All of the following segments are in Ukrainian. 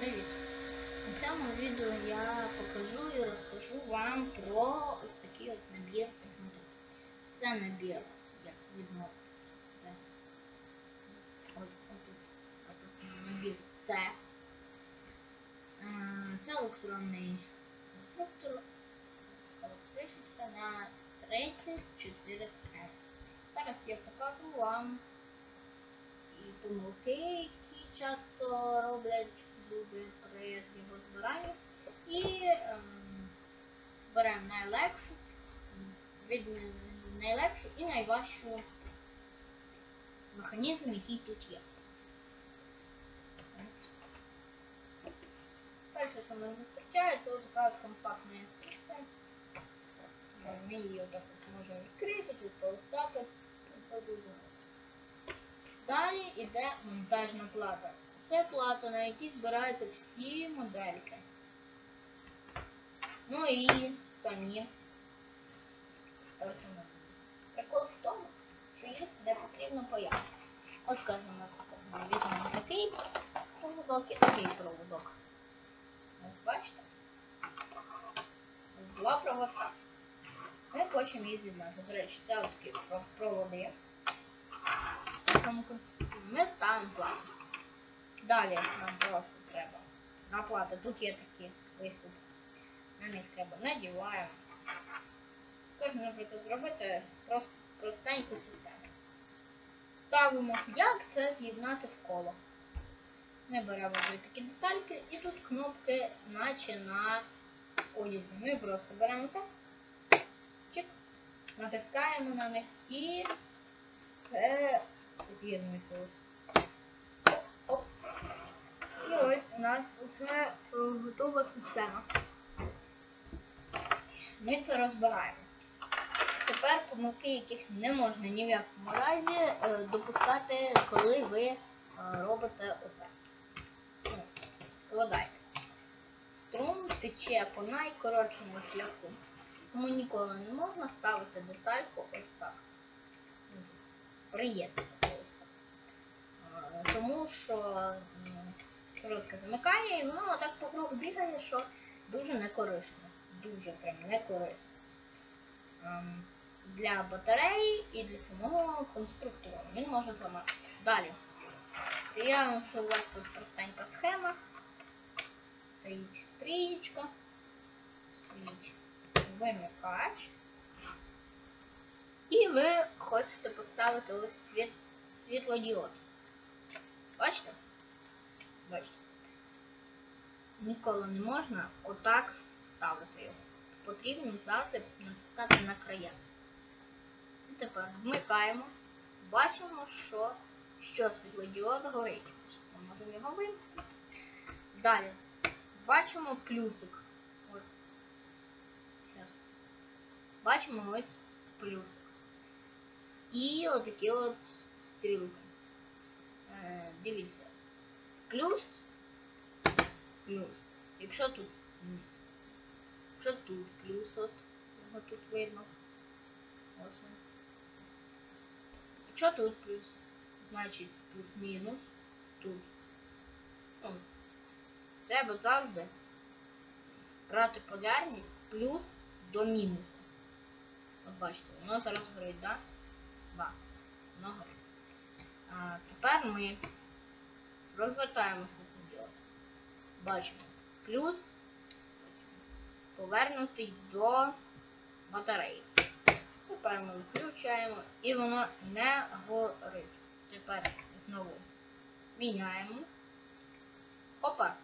Привіт! У цьому відео я покажу і розкажу вам про ось такий от набір технологій. Це набір як відмов. Ось тут написано С. Це електронний конструктор. Електричка на 34 схеми. Зараз я покажу вам і помилки, які часто роблять люди при його збиранні. І ем, беремо найлегшу, від найлегшу і найважчу механізм, який тут є. Перше, що мене зустрічає, це така компактна інструкція. Ми її отак можемо відкрити, тут полистати. Це дуже. Далі йде монтажна плата. Це плата, на якій збираються всі модельки. Ну і самі персонажі. Прикол в тому, що їх не потрібно паяти. Ось скажімо, ми візьмемо такий проводок і такий проводок. Ось бачите? Ось Два проводка. Ми хочемо їх з'єднати. До речі, це ось такі проводи. Ми ставимо плату. Далі нам просто треба на плату. Тут є такі виступи. На них треба надіваємо. Кожен, наприклад, зробити простеньку систему. Ставимо, як це з'єднати в коло. Ми беремо такі детальки і тут кнопки, наче на одязі. Ми просто беремо так, чик, натискаємо на них і все з'єднується. І ось у нас вже е, готова система. Ми це розбираємо. Тепер помилки, яких не можна ні в якому разі е, допускати, коли ви е, робите оце. Ну, складайте. Струм тече по найкоротшому шляху. Тому ніколи не можна ставити детальку ось так. Приєднати ось так. Тому що м, коротке замикання і воно так по кругу бігає, що дуже некорисно. Дуже прям некорисно. Ем, Для батареї і для самого конструктора. Він може зламатися. Далі. Уявимо, що у вас тут простенька схема. Стоїть трієчка. Стоїть вимикач. І ви хочете поставити ось світ, світлодіод. Бачите? Бачите? Ніколи не можна отак ставити його. Потрібно завжди натискати на края. І тепер вмикаємо. Бачимо, що, що світлодіод горить. Ми можемо його вимкнути. Далі. Бачимо плюсик. Бачимо ось плюсик. І отакі от стрілки. Е, дивіться. Плюс. Плюс. Якщо тут. Якщо тут плюс, от його тут видно. Ось він. Якщо тут плюс, значить тут мінус, тут. Ну, треба завжди брати полярність плюс до мінусу. От бачите, воно зараз горить, так? Да? Воно горить. А, тепер ми розвертаємося діод. Бачимо. Плюс повернутий до батареї. Тепер ми включаємо і воно не горить. Тепер знову міняємо. Опа!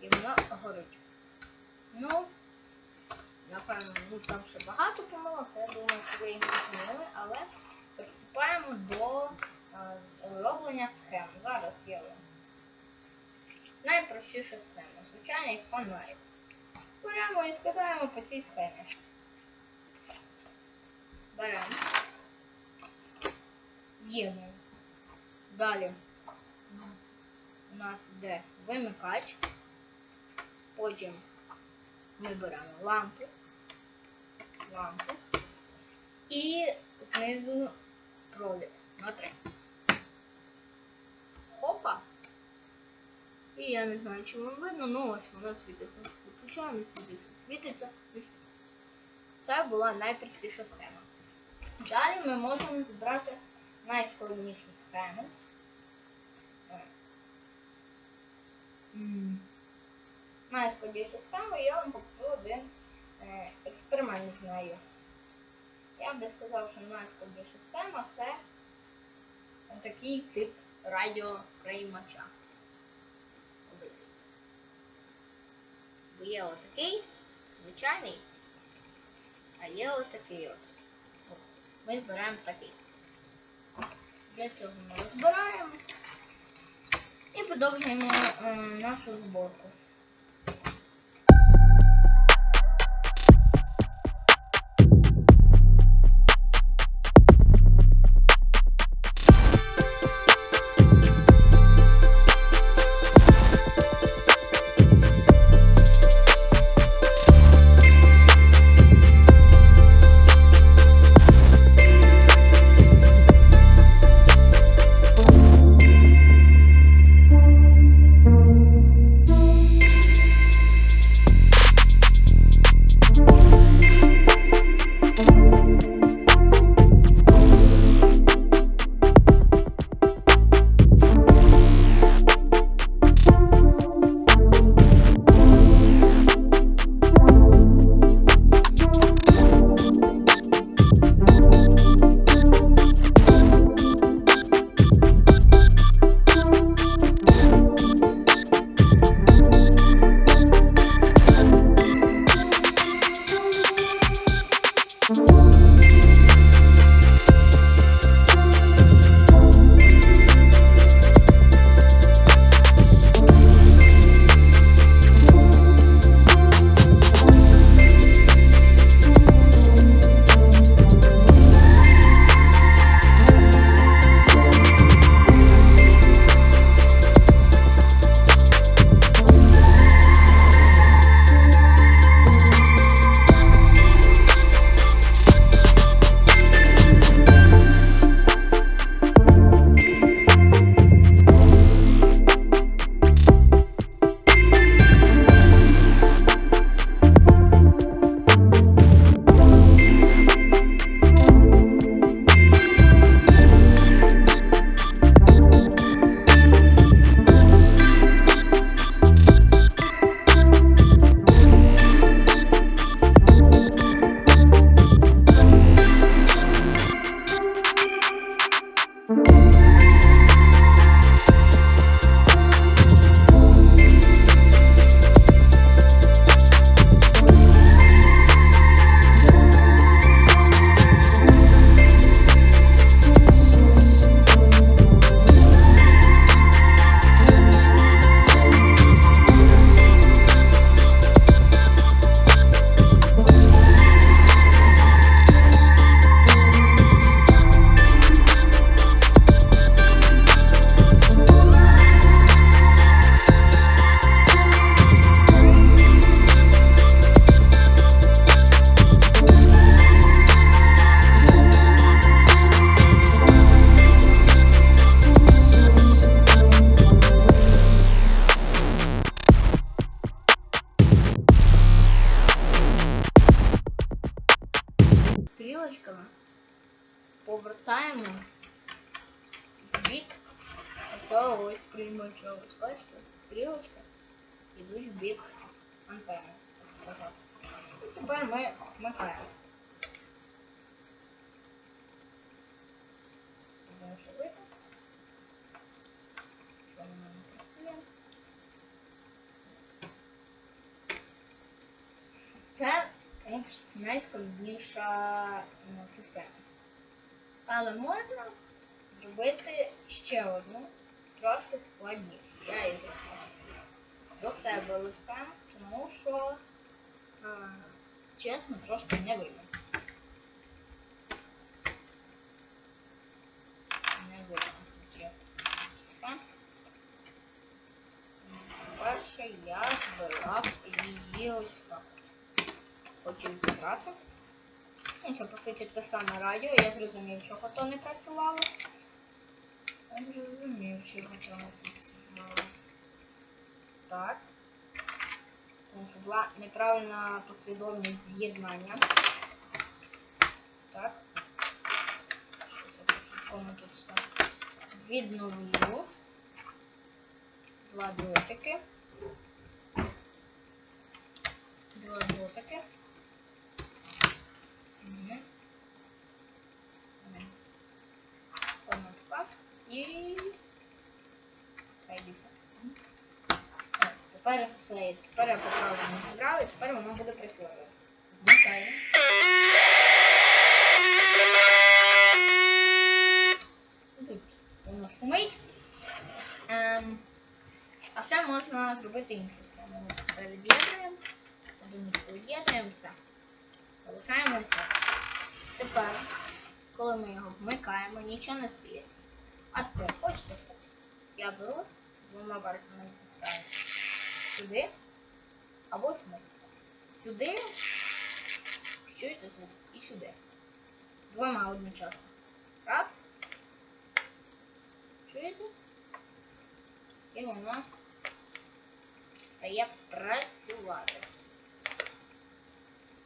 І воно горить. Ну, напевно, ну там ще багато помилок, я думаю, що ви їх змінили, але приступаємо до Е, вироблення схем. Зараз є найпростіша схема. Звичайний фонарик. Беремо і скидаємо по цій схемі. Беремо. З'єднуємо. Далі у нас йде вимикач. Потім ми беремо лампу, лампу і знизу провід на 3. Опа! І я не знаю, чи вам видно, ну ось вона світиться. Виключаємо, світиться, світиться. Це була найпростіша схема. Далі ми можемо зібрати найскладнішу схему. Найскладнішу схему я вам покажу один е, експеримент з нею. Я би сказав, що найскладніша схема це такий тип радіоприймача. Обидві. Бо є отакий, звичайний, а є отакий от. Ми збираємо такий. Для цього ми розбираємо і продовжуємо е, нашу зборку. Ось приймача. Ось бачите, стрілочки йдуть в бік антени. І тепер ми вмикаємо. Працює. Це найскладніша система. Але можна зробити ще одну, трошки складнішу. Я її зроблю до себе лицем, тому що, е, чесно, трошки не видно. Не чесно. Все. Перше я збирав її ось так. Хочу зібрати. Ну, це по суті те саме радіо, я зрозумів, чого то не працювало. Я зрозумів, чого то не працювало. так. Тому що була неправильна послідовність з'єднання. Так. Щось я тут все відновлю. Два дротики. Два дротики. Тепер все, тепер я зібрав, і тепер воно буде працювати. Вмикаю. Тут воно шумить. Ем, а ще можна зробити іншу схему. Це від'єднуємо. Одиничку від'єднуємо це. Залишаємо ось. Тепер, коли ми його вмикаємо, нічого не стається. А тепер хочете? Я беру двома пальцями натискаю сюди або сюди. Сюди, чуєте звук, і сюди. Двома одночасно. Раз. Чуєте? І воно стає працювати.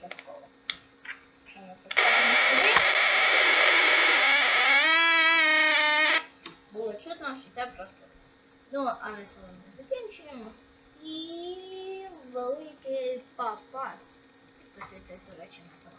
Частково. Якщо ми поставимо сюди. Було чутно, що це просто. Ну, а на цьому ми закінчуємо. Всім велике па-па. Підписуйтесь, до речі, на